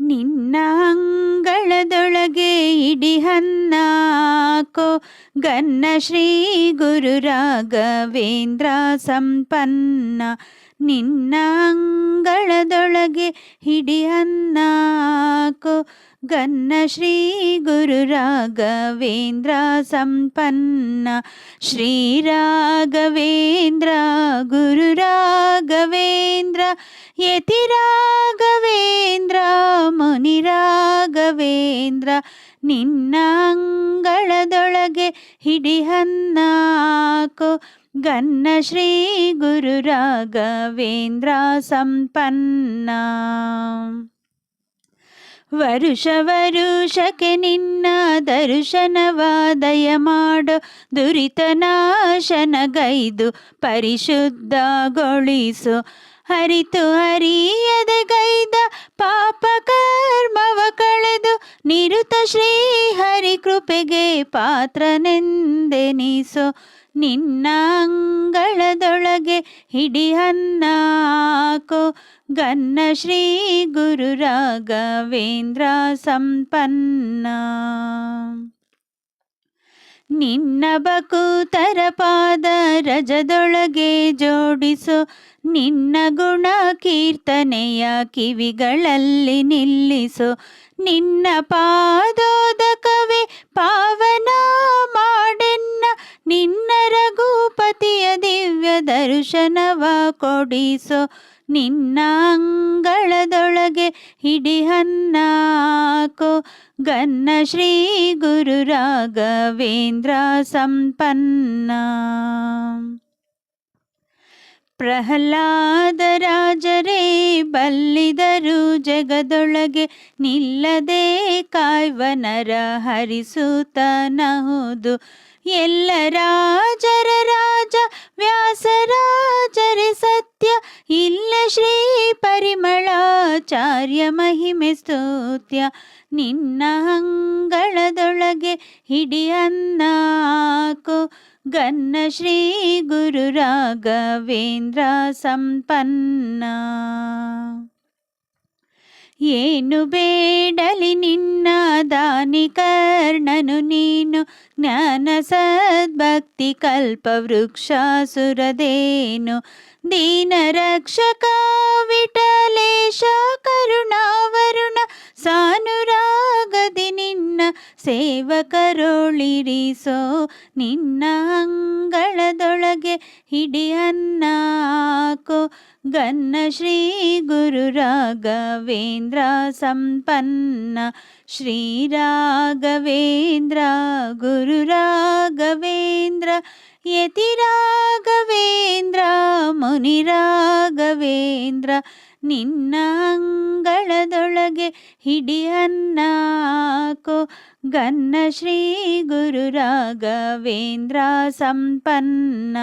ನಿನ್ನ ಅಂಗಳದೊಳಗೆ ಇಡಿ ಹನ್ನಾಕೋ ಗನ್ನ ಶ್ರೀ ಗುರು ರಾಘವೇಂದ್ರ ಸಂಪನ್ನ ನಿನ್ನ ಅಂಗಳದೊಳಗೆ ಹಿಡಿ ಹನ್ನಾಕೋ ಗನ್ನ ಶ್ರೀ ಗುರು ರಾಘವೇಂದ್ರ ಸಂಪನ್ನ ಶ್ರೀ ರಾಘವೇಂದ್ರ ಗುರು ರಾಘವೇಂದ್ರ ಯತಿ ರಾಘವೇಂದ್ರ ಮುನಿ ರಾಘವೇಂದ್ರ ನಿನ್ನ ಅಂಗಳದೊಳಗೆ ಹಿಡಿ ಹನ್ನಾಕೋ ಗನ್ನ ಶ್ರೀ ಗುರು ರಾಘವೇಂದ್ರ ಸಂಪನ್ನ ವರುಷ ವರುಷಕ್ಕೆ ನಿನ್ನ ದರ್ಶನವಾದಯ ಮಾಡು. ದುರಿತ ನಾಶನಗೈದು ಪರಿಶುದ್ಧಗೊಳಿಸು. ಹರಿತು ಹರಿಯದೆ ಗೈದ ಪಾಪ ಕರ್ಮವ ಕಳೆದು ನಿರುತ ಶ್ರೀ ಹರಿ ಕೃಪೆಗೆ ಪಾತ್ರನೆಂದೆನಿಸು. ನಿನ್ನ ಅಂಗಳದೊಳಗೆ ಹಿಡಿ ಹನ್ನಾಕೋ. ಗನ್ನ ಶ್ರೀ ಗುರು ರಾಘವೇಂದ್ರ ಸಂಪನ್ನ. ನಿನ್ನ ಬಕುತರ ಪಾದ ರಜದೊಳಗೆ ಜೋಡಿಸು. ನಿನ್ನ ಗುಣ ಕೀರ್ತನೆಯ ಕಿವಿಗಳಲ್ಲಿ ನಿಲ್ಲಿಸು. ನಿನ್ನ ಪಾದೋದಕವೇ ಪಾವನ ಮಾಡೆನ್ನ ನಿನ್ನ ರಘುಪತಿಯ ದಿವ್ಯ ದರ್ಶನವ ಕೊಡಿಸೋ. ನಿನ್ನ ಅಂಗಳದೊಳಗೆ ಹಿಡಿ ಹನ್ನಾಕೋ. ಗನ್ನ ಶ್ರೀ ಗುರು ರಾಘವೇಂದ್ರ ಸಂಪನ್ನ. ಪ್ರಹ್ಲಾದ ರಾಜರೇ, ಬಲ್ಲಿದರು ಜಗದೊಳಗೆ ನಿಲ್ಲದೆ ಕಾಯ್ವನರ ಹರಿಸುತ್ತನಹುದು ಎಲ್ಲ ರಾಜರ ರಾಜ ವ್ಯಾಸರಾಜರೇ ಸತ್ಯ. ಇಲ್ಲ ಶ್ರೀ ಪರಿಮಳಾಚಾರ್ಯ ಮಹಿಮೆ ಸ್ತೋತ್ಯ. ನಿನ್ನ ಅಂಗಳದೊಳಗೆ ಹಿಡಿಯನ್ನಾಕು ಗನ್ನ ಶ್ರೀ ಗುರು ರಾಘವೇಂದ್ರ ಸಂಪನ್ನ. ಏನು ಬೇಡಲಿ ನಿನ್ನ ದಾನಿ ಕರ್ಣನು ನೀನು ಜ್ಞಾನ ಸದ್ಭಕ್ತಿ ಕಲ್ಪ ವೃಕ್ಷ ಸುರದೇನು ದೀನ ರಕ್ಷಕ ವಿಠಲೇಶ ಕರುಣಾವರುಣ ಸಾನುರಾಗದಿ ನಿನ್ನ ಸೇವಕರೊಳಿರಿಸೋ ನಿನ್ನ ಅಂಗಳದೊಳಗೆ ಹಿಡಿ ಅನ್ನಾಕೋ ಗನ್ನ ಶ್ರೀ ಗುರು ರಾಘವೇಂದ್ರ ಸಂಪನ್ನ ಶ್ರೀ ರಾಘವೇಂದ್ರ ಗುರು ರಾಘವೇಂದ್ರ ಯತಿ ರಾಘವೇಂದ್ರ ಮುನಿ ರಾಘವೇಂದ್ರ ನಿನ್ನ ಅಂಗಳದೊಳಗೆ ಹಿಡಿ ಗನ್ನ ಶ್ರೀ ಗುರು ರಾಘವೇಂದ್ರ ಸಂಪನ್ನ.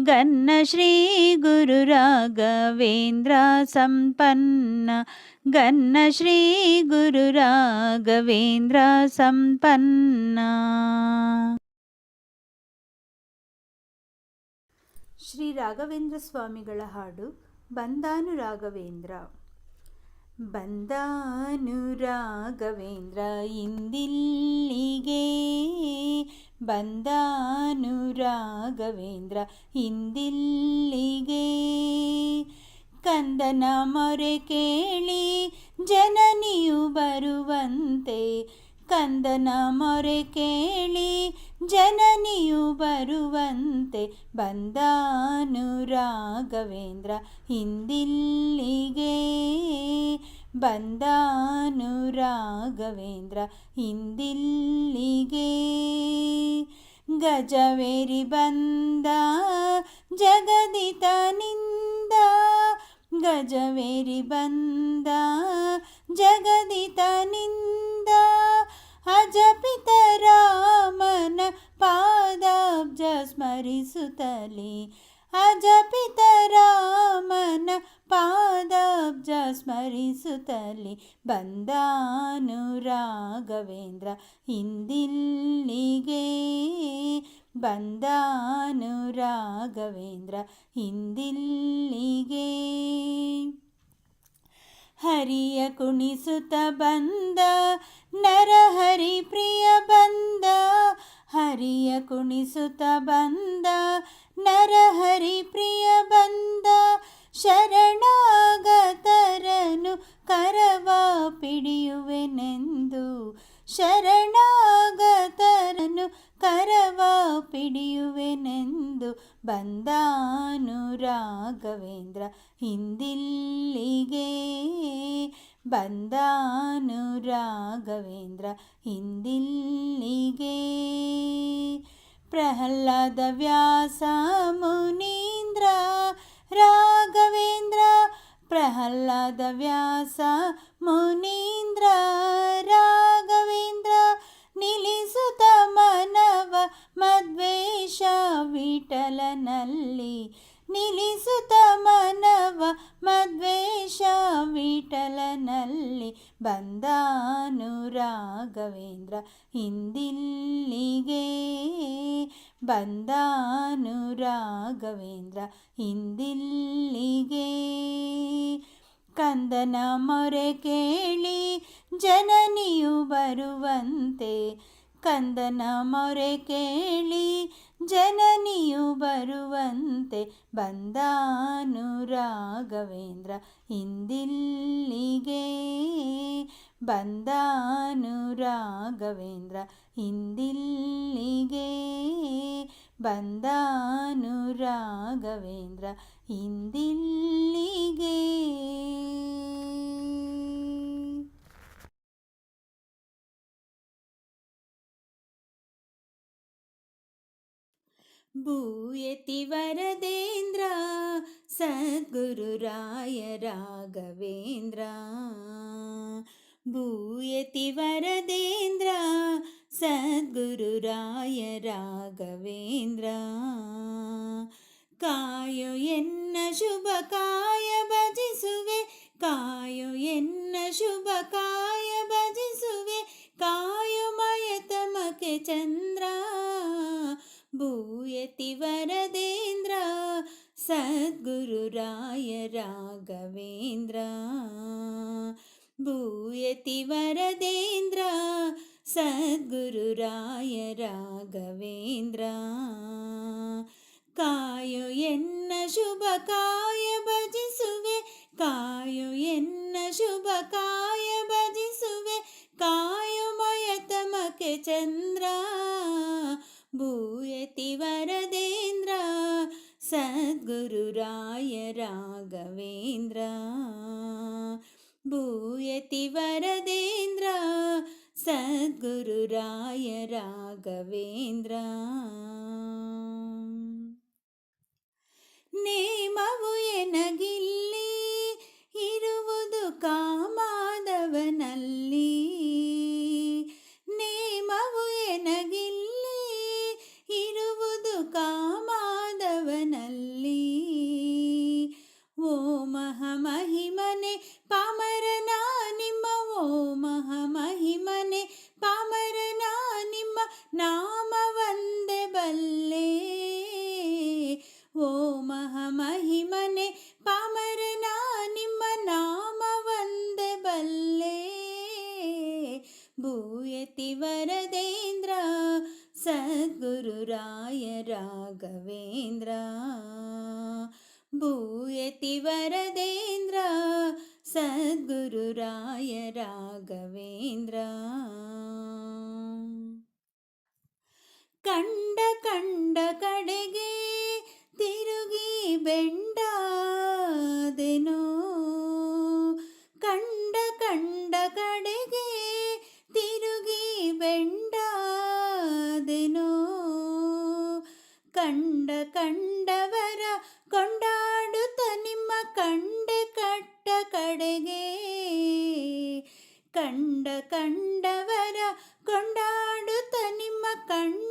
ಗನ್ನ ಶ್ರೀ ಗುರು ರಾಘವೇಂದ್ರ ಸಂಪನ್ನ. ಗನ್ನ ಶ್ರೀ ಗುರು ರಾಘವೇಂದ್ರ ಸಂಪನ್ನ. ಶ್ರೀ ರಾಘವೇಂದ್ರ ಸ್ವಾಮಿಗಳ ಹಾಡು ಬಂದಾನು ರಾಘವೇಂದ್ರ. ಬಂದಾನು ರಾಘವೇಂದ್ರ ಇಂದಿಲ್ಲಿಗೆ. ಬಂದಾನು ರಾಘವೇಂದ್ರ ಇಂದಿಲ್ಲಿಗೆ. ಕಂದನ ಮೊರೆ ಕೇಳಿ ಜನನಿಯು ಬರುವಂತೆ ಕಂದನ ಮೊರೆ ಕೇಳಿ ಜನನಿಯು ಬರುವಂತೆ ಬಂದಾನು ರಾಘವೇಂದ್ರ ಹಿಂದಿಲ್ಲಿಗೆ. ಬಂದಾನು ರಾಘವೇಂದ್ರ ಹಿಂದಿಲ್ಲಿಗೆ. ಗಜವೇರಿ ಬಂದ ಜಗದಿತನಿಂದ. ಗಜವೇರಿ ಬಂದ ಜಗದಿತನಿಂದ. ಅಜಪಿತ ರಾಮನ ಪಾದಾಬ್ಜ ಸ್ಮರಿಸುತ್ತಲೇ ಅಜಪಿತ ರಾಮನ ಪಾದಾಬ್ಜ ಸ್ಮರಿಸುತ್ತಲೇ ಬಂದಾನು ರಾಘವೇಂದ್ರ ಹಿಂದಿಲ್ಲಿಗೆ ಬಂದಾನು ರಾಘವೇಂದ್ರ ಹಿಂದಿಲ್ಲಿಗೆ ಹರಿಯ ಕುಣಿಸುತ್ತ ಬಂದ, ನರಹರಿ ಪ್ರಿಯ ಬಂದ, ಹರಿಯ ಕುಣಿಸುತ್ತ ಬಂದ, ನರಹರಿ ಪ್ರಿಯ ಬಂದ, ಶರಣಾಗತರನು ಕರವ ಪಿಡಿಯುವೆನೆಂದು, ಶರಣಾಗತರನು ಕರವ ಪಿಡಿಯುವೆನೆಂದು ಬಂದಾನು ರಾಘವೇಂದ್ರ ಹಿಂದಿಲ್ಲಿಗೆ ಬಂದಾನು ರಾಘವೇಂದ್ರ ಹಿಂದಿಲ್ಲಿಗೆ. ಪ್ರಹ್ಲಾದ ವ್ಯಾಸ ಮುನೀಂದ್ರ ರಾಘವೇಂದ್ರ, ಪ್ರಹ್ಲಾದ ವ್ಯಾಸ ಮುನೀಂದ್ರ ರಾಘವೇಂದ್ರ, ನಿಲ್ಲಿಸುತ್ತ ಮನವ ಮದ್ವೇಷ ವಿಠಲನಲ್ಲಿ ನಿಲ್ಲಿಸುತ್ತ ಮನವ ಮದ್ವೇಷ ವಿಠಲನಲ್ಲಿ ಬಂದಾನು ರಾಘವೇಂದ್ರ. ಹಿಂದಿಲ್ಲಿಗೆ ಬಂದಾನು ರಾಘವೇಂದ್ರ. ಹಿಂದಿಲ್ಲಿಗೆ ಕಂದನ ಮೊರೆ ಕೇಳಿ ಜನನಿಯು ಬರುವಂತೆ ಕಂದನ ಮೊರೆ ಕೇಳಿ ಜನನಿಯು ಬರುವಂತೆ ಬಂದಾನು ರಾಘವೇಂದ್ರ. ಹಿಂದಿಲ್ಲಿಗೆ ಬಂದಾನು ರಾಘವೇಂದ್ರ. ಹಿಂದಿಲ್ಲಿಗೆ ಬಂದಾನು ರಾಘವೇಂದ್ರ. ಹಿಂದಿಲ್ಲಿಗೆ ഭൂയതി വരദേന്ദ്ര സദ്ഗുരുരായ രാഘവേന്ദ്ര. ഭൂയതി വരദേന്ദ്ര സദ്ഗുരുരായ രാഘവേന്ദ്ര. കായോ എന്ന ശുഭകായ ഭജിസുവേ കായോ എന്ന ശുഭകായ ഭജിസുവേ കായോ മയ തമക്കെ ചന്ദ ಚಂದ್ರ ಭೂಯತಿ ವರದೇಂದ್ರ ಸದ್ಗುರುರಾಯ ರಾಘವೇಂದ್ರ ಭೂಯತಿ ವರದೇಂದ್ರ ಸದ್ಗುರುರಾಯ ರಾಘವೇಂದ್ರ ಕಾಯೋ ಎನ್ನ ಶುಭ ಕಾಯ ಭಜಿಸುವೆ ಕಾಯೋ ಎನ್ನ ಶುಭ ಕಾಯ ಭಜಿಸುವೆ ಕಾಯೋ ಮಯತಮಕೆ ಚಂದ್ರ kavindra ಓ ಮಹಮಹಿಮನೆ ಪಾಮರನ ನಿಮ್ಮ ಓ ಮಹಮಹಿಮನೆ ಪಾಮರನ ನಿಮ್ಮ ನಾಮವಂದೆ ಬಲ್ಲೆ ಓ ಮಹಮಹಿಮನೆ ಪಾಮರನ ನಿಮ್ಮ ನಾಮವಂದೆ ಬಲ್ಲೆ ಭೂಯತಿ ವರದೇಂದ್ರ ಸದ್ಗುರುರಾಯ ರಾಘವೇಂದ್ರ ಭೂಯತಿ ವರದೇಂದ್ರ ಸದ್ಗುರುರಾಯ ರಾಘವೇಂದ್ರ ಕಂಡ ಕಂಡ ಕಡೆಗೆ ತಿರುಗಿ ಬೆಂಡಾದೆನೋ കണ്ണു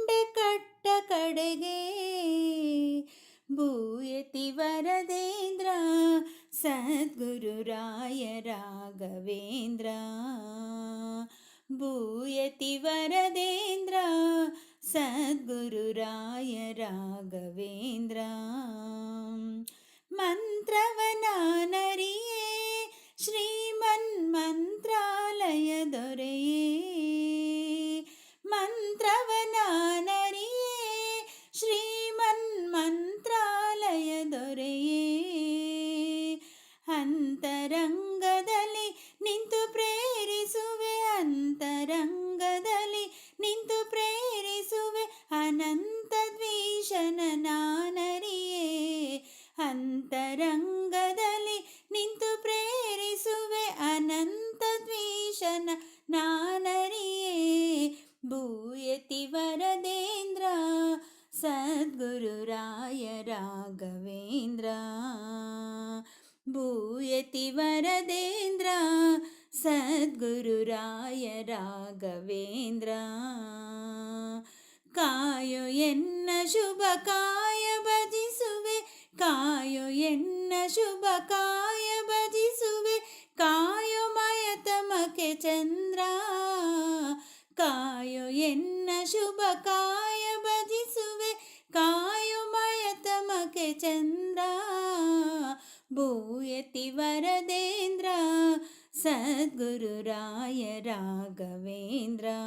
ರಂಗದಲ್ಲಿ ನಿಂತು ಪ್ರೇರಿಸುವೆ ಅನಂತ ದ್ವೇಷನ ನಾನರಿಯೇ. ಅಂತರಂಗದಲ್ಲಿ ನಿಂತು ಪ್ರೇರಿಸುವೆ ಅನಂತ ದ್ವೇಷನ ನಾನರಿಯೇ. ಭೂಯತಿ ವರದೇಂದ್ರ, ಸದ್ಗುರುರಾಯ ರಾಘವೇಂದ್ರ. ಭೂಯತಿ ವರದೇಂದ್ರ ಸದ್ಗುರುರಾಯ ರಾಘವೇಂದ್ರ ಕಾಯೋ ಎನ್ನ ಶುಭ ಕಾಯ ಭಜಿಸುವೆ ಕಾಯೋ ಎನ್ನ ಶುಭ ಕಾಯ ಭಜಿಸುವೆ ಕಾಯೋ ಮಯತಮಕೆ ಚಂದ್ರ ಕಾಯೋ ಎನ್ನ ಶುಭ ಕಾಯ ಭಜಿಸುವೆ ಕಾಯೋ ಮಯತಮಕೆ ಚಂದ್ರ ಭೂಯತಿ ವರದೇಂದ್ರ सद्गुरुराय राघवेन्द्रा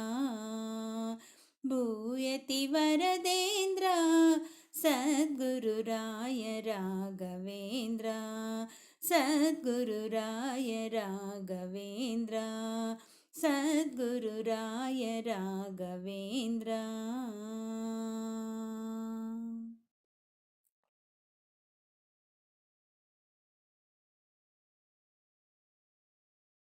भूयति वरदेन्द्रा सद्गुरुराय राघवेन्द्रा सद्गुरुराय राघवेन्द्रा सद्गुरुराय राघवेन्द्रा